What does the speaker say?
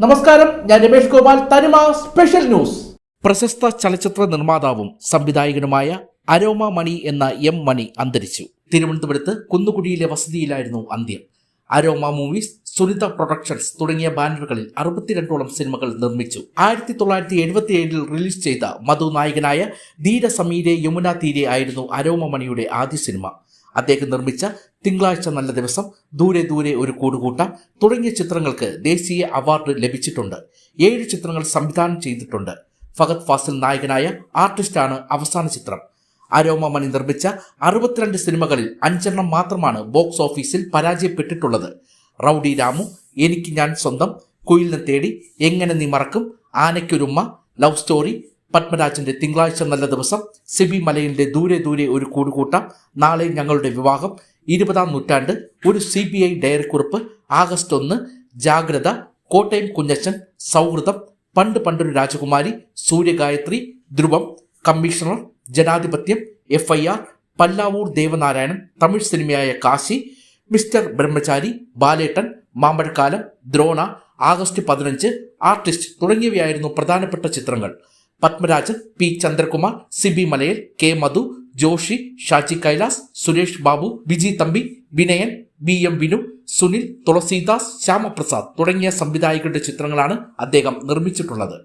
നമസ്കാരം ഞാൻ രമേഷ് ഗോപാൽ തനിമ സ്പെഷ്യൽ ന്യൂസ്. പ്രശസ്ത ചലച്ചിത്ര നിർമ്മാതാവും സംവിധായകനുമായ അരോമ മണി എന്ന എം മണി അന്തരിച്ചു. തിരുവനന്തപുരത്ത് കുന്നുകുടിയിലെ വസതിയിലായിരുന്നു അന്ത്യം. അരോമ മൂവീസ് സുനിത പ്രൊഡക്ഷൻസ് തുടങ്ങിയ ബാനറുകളിൽ അറുപത്തിരണ്ടോളം സിനിമകൾ നിർമ്മിച്ചു. ആയിരത്തി തൊള്ളായിരത്തി എഴുപത്തി ഏഴിൽ റിലീസ് ചെയ്ത മധു നായകനായ ധീര സമീരെ യമുന തീരെ ആയിരുന്നു അരോമ മണിയുടെ ആദ്യ സിനിമ. അദ്ദേഹം നിർമ്മിച്ച തിങ്കളാഴ്ച നല്ല ദിവസം ദൂരെ ദൂരെ ഒരു കൂടുകൂട്ടം തുടങ്ങിയ ചിത്രങ്ങൾക്ക് ദേശീയ അവാർഡ് ലഭിച്ചിട്ടുണ്ട്. ഏഴ് ചിത്രങ്ങൾ സംവിധാനം ചെയ്തിട്ടുണ്ട്. ഫഹദ് ഫാസിൽ നായകനായ ആർട്ടിസ്റ്റാണ് അവസാന ചിത്രം. അരോമ മണി നിർമ്മിച്ച അറുപത്തിരണ്ട് സിനിമകളിൽ അഞ്ചെണ്ണം മാത്രമാണ് ബോക്സ് ഓഫീസിൽ പരാജയപ്പെട്ടിട്ടുള്ളത്. റൌഡി രാമു എനിക്ക് ഞാൻ സ്വന്തം കുയിലിനെ തേടി എങ്ങനെ നീ മറക്കും ആനയ്ക്കൊരുമ്മ ലവ് സ്റ്റോറി പത്മരാജന്റെ തിങ്കളാഴ്ച നല്ല ദിവസം സിബി മലയിലെ ദൂരെ ദൂരെ ഒരു കൂടുകൂട്ടം. നാളെ ഞങ്ങളുടെ വിവാഹം. ഇരുപതാം നൂറ്റാണ്ട് ഒരു സി ബി ഐ ഡയറിക്കുറിപ്പ് ആഗസ്റ്റ് ഒന്ന് ജാഗ്രത കോട്ടയം കുഞ്ഞച്ചൻ സൗഹൃദം പണ്ട് പണ്ടൊരു രാജകുമാരി Suryagayathri Dhruvam commissioner Janadhipathyam F I R Pallavoor Devanarayanan Tamil സിനിമയായ Kasi mister Brahmachari Balettan Mambazhakkalam Drona August പതിനഞ്ച് ആർട്ടിസ്റ്റ് തുടങ്ങിയവയായിരുന്നു പ്രധാനപ്പെട്ട ചിത്രങ്ങൾ. Padmarajan P. Chandrakumar Sibi Malayil K. Madhu Joshiy Shaji Kailas Suresh Babu Biji Thampi Vinayan B M. Vinu Sunil Thulasidas Shyamaprasad തുടങ്ങിയ സംവിധായകരുടെ ചിത്രങ്ങളാണ് അദ്ദേഹം നിർമ്മിച്ചിട്ടുള്ളത്.